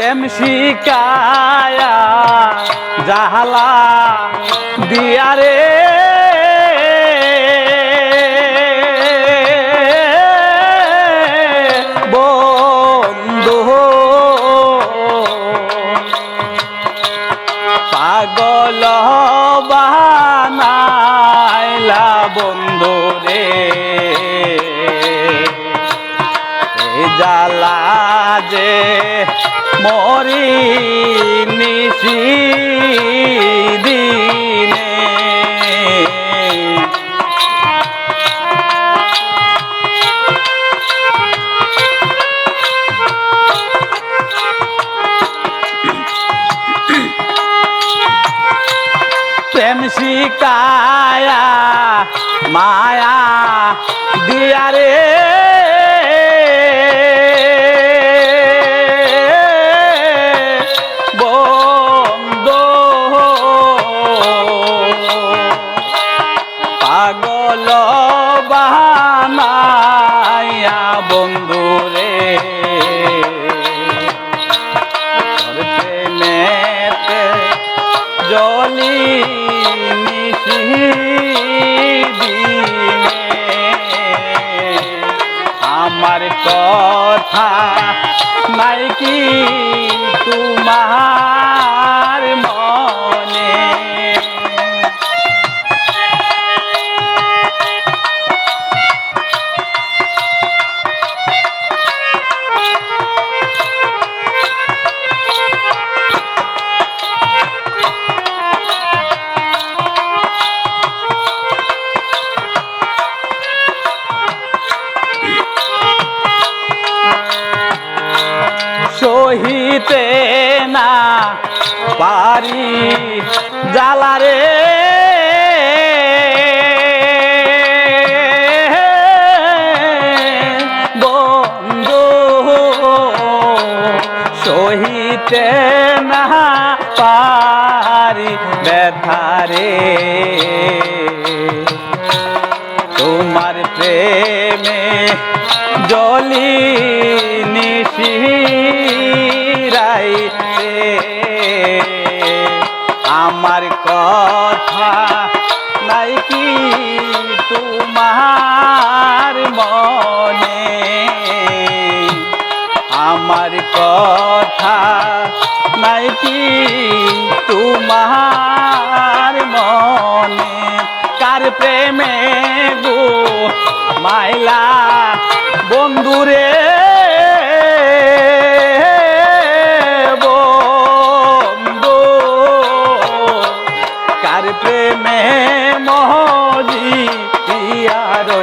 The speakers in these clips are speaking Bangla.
প্রেম শিকায়া জাহালা দিয়ারে জ্বালা যে মরি নিশি দিনে প্রেম শিকায়া মায়া দিয়ারে বানায়া বন্ধু রে। প্রেমেতে জলি আমার কথা নাই কি তোমার সহিতে না পারি জ্বালারে বন্ধু সহিতে না পারি ব্যথারে তোমার প্রেমে জলি আমার কথা নাই কি তোমার মনে? আমার কথা নাই কি তোমার মনে? কার প্রেমে গো মাইলা বন্ধুরে?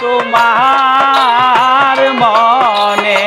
তোমার মনে